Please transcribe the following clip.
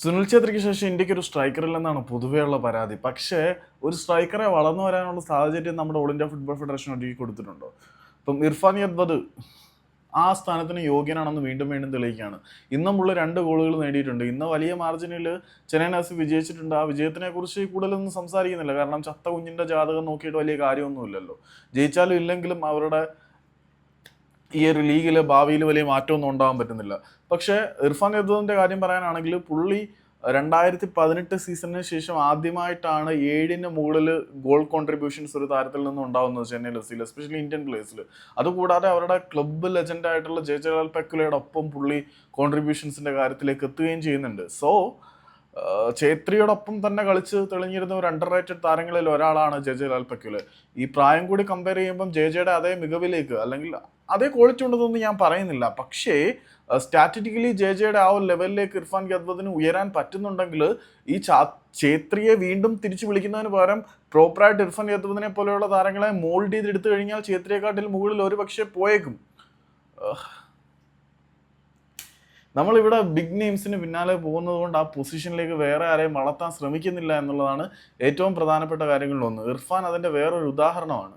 സുനിൽ ഛേത്രിക്ക് ശേഷം ഇന്ത്യയ്ക്ക് ഒരു സ്ട്രൈക്കർ ഇല്ലെന്നാണ് പൊതുവെയുള്ള പരാതി. പക്ഷേ ഒരു സ്ട്രൈക്കറെ വളർന്നു വരാനുള്ള സാഹചര്യം നമ്മുടെ ഓൾ ഇന്ത്യ ഫുട്ബോൾ ഫെഡറേഷൻ ഒരുക്കി കൊടുത്തിട്ടുണ്ടോ. ഇപ്പം ഇർഫാൻ യദ്ബദ് ആ സ്ഥാനത്തിന് യോഗ്യനാണെന്ന് വീണ്ടും വീണ്ടും തെളിയിക്കുകയാണ്. ഇന്നും ഉള്ള രണ്ട് ഗോളുകൾ നേടിയിട്ടുണ്ട്. ഇന്ന് വലിയ മാർജിനിൽ ചെന്നൈ നാസി വിജയിച്ചിട്ടുണ്ട്. ആ വിജയത്തിനെ കുറിച്ച് കൂടുതലൊന്നും സംസാരിക്കുന്നില്ല. കാരണം ചത്ത കുഞ്ഞിന്റെ ജാതകം നോക്കിയിട്ട് വലിയ കാര്യമൊന്നുമില്ലല്ലോ. ജയിച്ചാലും ഇല്ലെങ്കിലും അവരുടെ ഈ ഒരു ലീഗിൽ ഭാവിയിൽ വലിയ മാറ്റമൊന്നും ഉണ്ടാകാൻ പറ്റുന്നില്ല. പക്ഷേ ഇർഫാൻ യദുവിന്റെ കാര്യം പറയാനാണെങ്കിൽ പുള്ളി രണ്ടായിരത്തി പതിനെട്ട് സീസണിന് ശേഷം ആദ്യമായിട്ടാണ് ഏഴിന് മുകളിൽ ഗോൾ കോൺട്രിബ്യൂഷൻസ് ഒരു താരത്തിൽ നിന്നും ഉണ്ടാവുന്നത് ചെന്നൈ ലസിൽ എസ്പെഷ്യലി ഇന്ത്യൻ പ്ലേസിൽ അതുകൂടാതെ അവരുടെ ക്ലബ്ബ് ലെജൻഡ് ആയിട്ടുള്ള ജയചലാൽ പെക്കുലയുടെ ഒപ്പം പുള്ളി കോൺട്രിബ്യൂഷൻസിന്റെ കാര്യത്തിലേക്ക് എത്തുകയും ചെയ്യുന്നുണ്ട്. സോ ഛേത്രിയോടൊപ്പം തന്നെ കളിച്ച് തെളിഞ്ഞിരുന്ന ഒരു അണ്ടർ റേറ്റഡ് താരങ്ങളിൽ ഒരാളാണ് ജെ ജെ ലാൽ പെക്കുൽ. ഈ പ്രായം കൂടി കമ്പയർ ചെയ്യുമ്പം ജെ ജെയുടെ അതേ മികവിലേക്ക് അല്ലെങ്കിൽ അതേ ക്വാളിറ്റി ഉണ്ടെന്നൊന്നും ഞാൻ പറയുന്നില്ല. പക്ഷേ സ്റ്റാറ്റിറ്റിക്കലി ജെ ജെയുടെ ആ ഒരു ലെവലിലേക്ക് ഇർഫാൻ ഗദ്വദിന് ഉയരാൻ പറ്റുന്നുണ്ടെങ്കിൽ ഈ ചാ ഛേത്രിയെ വീണ്ടും തിരിച്ചു വിളിക്കുന്നതിന് പകരം പ്രോപ്പറായിട്ട് ഇർഫാൻ ഗദ്വദിനെ പോലെയുള്ള താരങ്ങളെ മോൾഡ് ചെയ്ത് എടുത്തു കഴിഞ്ഞാൽ ഛേത്രിയെക്കാട്ടിൽ മുകളിൽ ഒരു പക്ഷേ പോയേക്കും നമ്മളിവിടെ ബിഗ് നെയിംസിന് പിന്നാലെ പോകുന്നത് കൊണ്ട് ആ പൊസിഷനിലേക്ക് വേറെ ആരെയും വളർത്താൻ ശ്രമിക്കുന്നില്ല എന്നുള്ളതാണ് ഏറ്റവും പ്രധാനപ്പെട്ട കാര്യങ്ങളിലൊന്ന്. ഇർഫാൻ അതിന്റെ വേറൊരു ഉദാഹരണമാണ്.